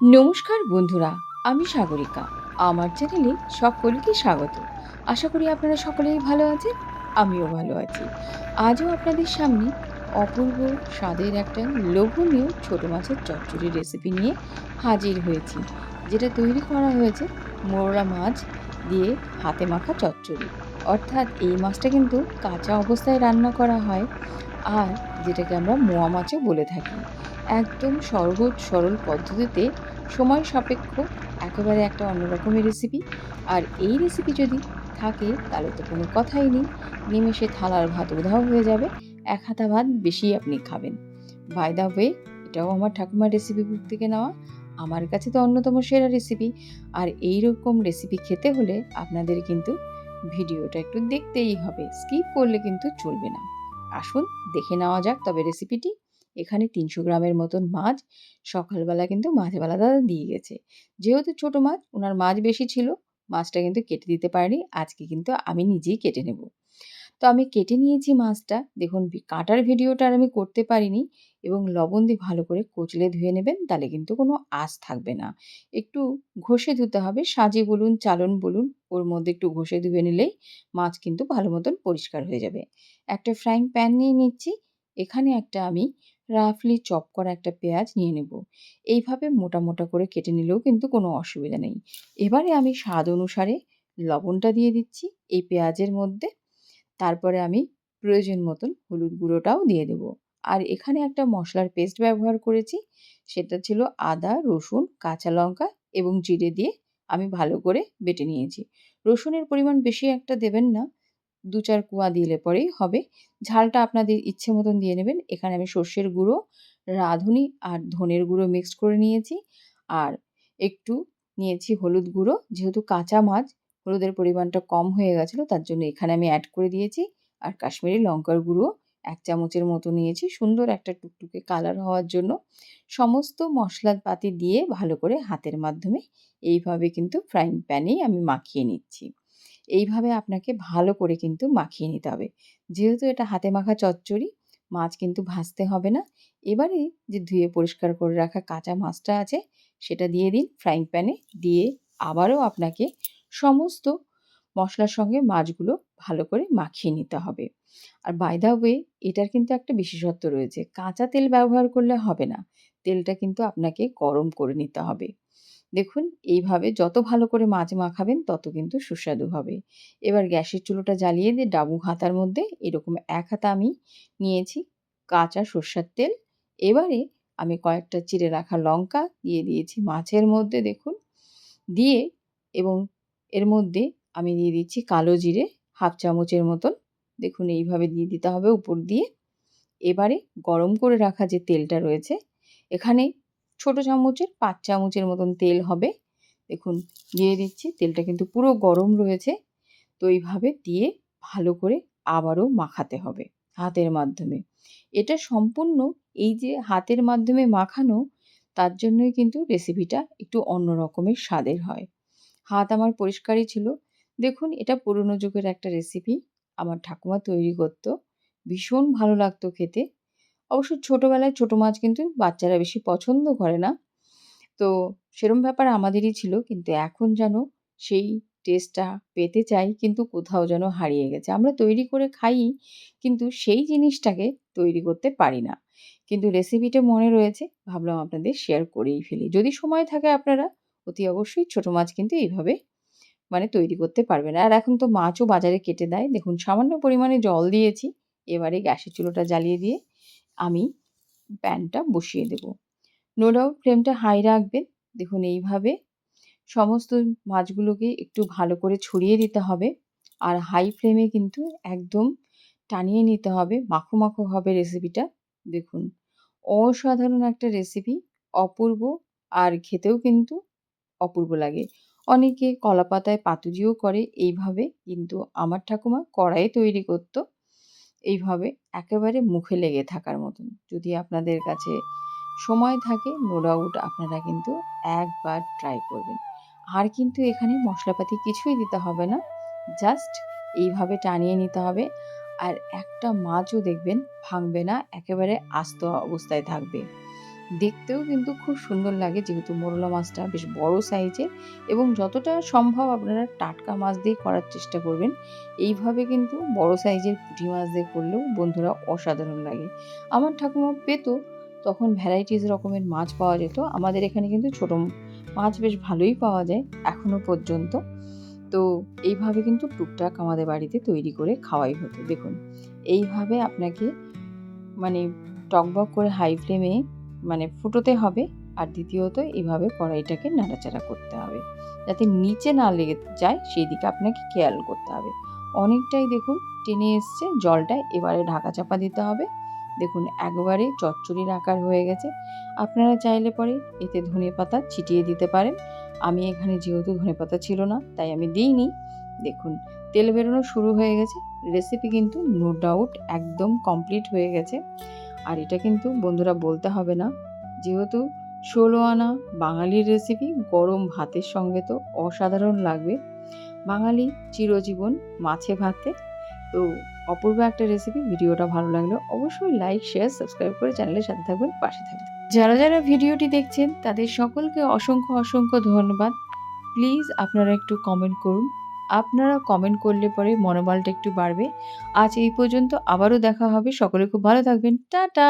নমস্কার বন্ধুরা, আমি সাগরিকা। আমার চ্যানেলে সকলকে স্বাগত। আশা করি আপনারা সকলেই ভালো আছেন, আমিও ভালো আছি। আজও আপনাদের সামনে অপূর্ব স্বাদের একটা লোভনীয় ছোট মাছের চচ্চড়ি রেসিপি নিয়ে হাজির হয়েছি, যেটা তৈরি করা হয়েছে মোরলা মাছ দিয়ে হাতে মাখা চচ্চড়ি। অর্থাৎ এই মাছটা কিন্তু কাঁচা অবস্থায় রান্না করা হয়, আর যেটাকে আমরা মোয়া মাছও বলে থাকি। একদম সহজ সরল পদ্ধতিতে সময় সাপেক্ষ, একেবারে একটা অন্যরকমের রেসিপি আর এই রেসিপি যদি থাকে, তাহলে তো কোনো কথাই নেই। নিমেষে থালার ভাত উধাও হয়ে যাবে। এক হাতা ভাত বেশি আপনি খাবেন। বাই দা ওয়ে এটাও আমার ঠাকুমার রেসিপি বুক থেকে নেওয়া। আমার কাছে তো অন্যতম সেরা রেসিপি আর এই রকম রেসিপি খেতে হলে আপনাদের কিন্তু ভিডিওটা একটু দেখতেই হবে। স্কিপ করলে কিন্তু চলবে না। আসুন, দেখে নেওয়া যাক তবে রেসিপিটি এখানে তিনশো গ্রামের মতন মাছ সকালবেলা কিন্তু মাছওয়ালা দাদা দিয়ে গেছে। যেহেতু ছোট মাছ ওনার মাছ বেশি ছিল, মাছটা কিন্তু কেটে দিতে পারেনি, আজকে কিন্তু আমি নিজেই কেটে নেব। তো আমি কেটে নিয়েছি মাছটা, দেখুন কাটার ভিডিওটা আর আমি করতে পারিনি এবং লবণ দিয়ে ভালো করে কচলে ধুয়ে নেবেন, তাহলে কিন্তু কোনো আঁশ থাকবে না। একটু ঘষে ধুতে হবে সাজি বলুন, চালন বলুন, ওর মধ্যে একটু ঘষে ধুয়ে নিলেই মাছ কিন্তু ভালো মতন পরিষ্কার হয়ে যাবে। একটা ফ্রাইং প্যান নিয়ে নিচ্ছি এখানে একটা আমি রাফলি চপ করা একটা পেঁয়াজ নিয়ে নেব। এইভাবে মোটা মোটা করে কেটে নিলেও কিন্তু কোনো অসুবিধা নেই। এবারে আমি স্বাদ অনুসারে লবণটা দিয়ে দিচ্ছি এই পেঁয়াজের মধ্যে। তারপরে আমি প্রয়োজন মতন হলুদ গুঁড়োটাও দিয়ে দেবো। আর এখানে একটা মশলার পেস্ট ব্যবহার করেছি। সেটা ছিল আদা, রসুন, কাঁচা লঙ্কা এবং জিরে দিয়ে আমি ভালো করে বেটে নিয়েছি। রসুনের পরিমাণ বেশি একটা দেবেন না। দু চার কুয়া দিলে পরেই হবে। ঝালটা আপনাদের ইচ্ছে মতন দিয়ে নেবেন। এখানে আমি সর্ষের গুঁড়ো, রাঁধুনি আর ধনের গুঁড়ো মিক্সড করে নিয়েছি। আর একটু নিয়েছি হলুদ গুঁড়ো। যেহেতু কাঁচা মাছ, হলুদের পরিমাণটা কম হয়ে গেছিল, তার জন্য এখানে আমি অ্যাড করে দিয়েছি। আর কাশ্মীরি লঙ্কার গুঁড়ো এক চামচের মতো নিয়েছি। সুন্দর একটা টুকটুকে কালার হওয়ার জন্য সমস্ত মশলাপাতি দিয়ে ভালো করে হাতের মাধ্যমে এইভাবে কিন্তু ফ্রাইং প্যানেই আমি মাখিয়ে নিচ্ছি। এইভাবে আপনাকে ভালো করে কিন্তু মাখিয়ে নিতে হবে। যেহেতু এটা হাতে মাখা চচ্চড়ি, মাছ কিন্তু ভাজতে হবে না। এবারে যে ধুয়ে পরিষ্কার করে রাখা কাঁচা মাছটা আছে, সেটা দিয়ে দিন ফ্রাইং প্যানে দিয়ে আবারও আপনাকে সমস্ত মশলার সঙ্গে মাছগুলো ভালো করে মাখিয়ে নিতে হবে। আর বাই দা ওয়ে এটার কিন্তু একটা বিশেষত্ব রয়েছে। কাঁচা তেল ব্যবহার করলে হবে না। তেলটা কিন্তু আপনাকে গরম করে নিতে হবে। দেখুন, এইভাবে যত ভালো করে মাছ মাখাবেন, তত কিন্তু সুস্বাদু হবে। এবার গ্যাসের চুলোটা জ্বালিয়ে দিয়ে ডাবু হাতার মধ্যে এরকম এক হাতা আমি নিয়েছি, কাঁচা সর্ষের তেল। এবারে আমি কয়েকটা চিড়ে রাখা লঙ্কা দিয়ে দিয়েছি মাছের মধ্যে, দেখুন। দিয়ে এবং এর মধ্যে আমি দিয়ে দিচ্ছি কালো জিরে, হাফ চামচের মতন। দেখুন, এইভাবে দিয়ে দিতে হবে উপর দিয়ে। এবারে গরম করে রাখা যে তেলটা রয়েছে, এখানে ছোট চামচের পাঁচ চামচের মতন তেল হবে। দেখুন, দিয়ে দিচ্ছি। তেলটা কিন্তু পুরো গরম রয়েছে। তো এইভাবে দিয়ে ভালো করে আবারও মাখাতে হবে হাতের মাধ্যমে। এটা সম্পূর্ণ এই যে হাতের মাধ্যমে মাখানো, তার জন্যই কিন্তু রেসিপিটা একটু অন্য রকমের স্বাদের হয়। হাত আমার পরিষ্কারই ছিল। দেখুন, এটা পুরনো যুগের একটা রেসিপি। আমার ঠাকুমা তৈরি করতো। ভীষণ ভালো লাগতো খেতে। অবশ্য ছোটোবেলায় ছোটো মাছ কিন্তু বাচ্চারা বেশি পছন্দ করে না। তো সেরম ব্যাপার আমাদেরই ছিল, কিন্তু এখন যেন সেই টেস্টটা পেতে চাই, কিন্তু কোথাও যেন হারিয়ে গেছে। আমরা তৈরি করে খাই, কিন্তু সেই জিনিসটাকে তৈরি করতে পারি না। কিন্তু রেসিপিটা মনে রয়েছে, ভাবলাম আপনাদের শেয়ার করেই ফেলি। যদি সময় থাকে আপনারা, অতি অবশ্যই ছোটো মাছ কিন্তু এইভাবে মানে তৈরি করতে পারবেন। আর এখন তো মাছও বাজারে কেটে দেয়। দেখুন, সামান্য পরিমাণে জল দিয়েছি, এবারে গ্যাসের চুলোটা জ্বালিয়ে দিয়ে আমি প্যানটা বসিয়ে দেব। নো ডাউট ফ্লেমটা হাই রাখবেন। দেখুন এইভাবে সমস্ত মাছগুলোকে একটু ভালো করে ছড়িয়ে দিতে হবে। আর হাই ফ্লেমে কিন্তু একদম টানিয়ে নিতে হবে। মাখো মাখো হবে রেসিপিটা দেখুন, অসাধারণ একটা রেসিপি অপূর্ব। আর খেতেও কিন্তু অপূর্ব লাগে। অনেকে কলা পাতায় পাতুরিও করে। এইভাবে কিন্তু আমার ঠাকুমা কড়াইয়ে তৈরি করতো। এইভাবে একেবারে মুখে লেগে থাকার মতন। যদি আপনাদের কাছে সময় থাকে নো ডাউট আপনারা কিন্তু একবার ট্রাই করবেন। আর কিন্তু এখানে মশলাপাতি কিছুই দিতে হবে না। জাস্ট এইভাবে টানিয়ে নিতে হবে। আর একটা মাছও দেখবেন ভাঙবে না, একেবারে আস্ত অবস্থায় থাকবে। দেখতেও কিন্তু খুব সুন্দর লাগে, যেহেতু মোরলা মাছটা বেশ বড় সাইজের এবং যতটা সম্ভব আপনারা টাটকা মাছ দিয়ে করার চেষ্টা করবেন। এইভাবে কিন্তু বড় সাইজের পুঁটি মাছ দিয়ে করলেও বন্ধুরা অসাধারণ লাগে। আমার ঠাকুমা পেতো, তখন ভ্যারাইটিস রকমের মাছ পাওয়া যেত। আমাদের এখানে কিন্তু ছোটো মাছ বেশ ভালোই পাওয়া যায় এখনও পর্যন্ত। তো এইভাবে কিন্তু টুকটাক আমাদের বাড়িতে তৈরি করে খাওয়াই হতো। দেখুন, এইভাবে আপনাকে মানে টকবক করে হাই ফ্লেমে মানে ফুটোতে হবে আর দ্বিতীয়ত এইভাবে কড়াইটাকে নাড়াচাড়া করতে হবে। যাতে নিচে না লেগে যায়, সেই দিকে আপনাকে খেয়াল করতে হবে। অনেকটাই দেখুন টেনে এসছে, জলটা এবারে ঢাকা চাপা দিতে হবে। দেখুন একবারে চচ্চড়ির আকার হয়ে গেছে। আপনারা চাইলে পরে এতে ধনে পাতা ছিটিয়ে দিতে পারেন। আমি এখানে যেহেতু ধনে পাতা ছিল না, তাই আমি দিইনি। দেখুন তেল বেরোনো শুরু হয়ে গেছে। রেসিপি কিন্তু নো ডাউট একদম কমপ্লিট হয়ে গেছে। আর এটা কিন্তু বন্ধুরা বলতে হবে না। যেহেতু ষোলো আনা বাঙালির রেসিপি গরম ভাতের সঙ্গে তো অসাধারণ লাগবে। বাঙালি চিরজীবন মাছে ভাতে। তো অপূর্ব একটা রেসিপি ভিডিওটা ভালো লাগল অবশ্যই লাইক শেয়ার সাবস্ক্রাইব করে চ্যানেলের সাথে থাকবেন, পাশে থাকবেন। যারা যারা ভিডিওটি দেখছেন, তাদের সকলকে অসংখ্য অসংখ্য ধন্যবাদ। প্লিজ আপনারা একটু কমেন্ট করুন। আপনারা কমেন্ট করলে পরে মনোবলটা একটু বাড়বে। আজ এই পর্যন্ত আবারও দেখা হবে। সকলে খুব ভালো থাকবেন। টাটা!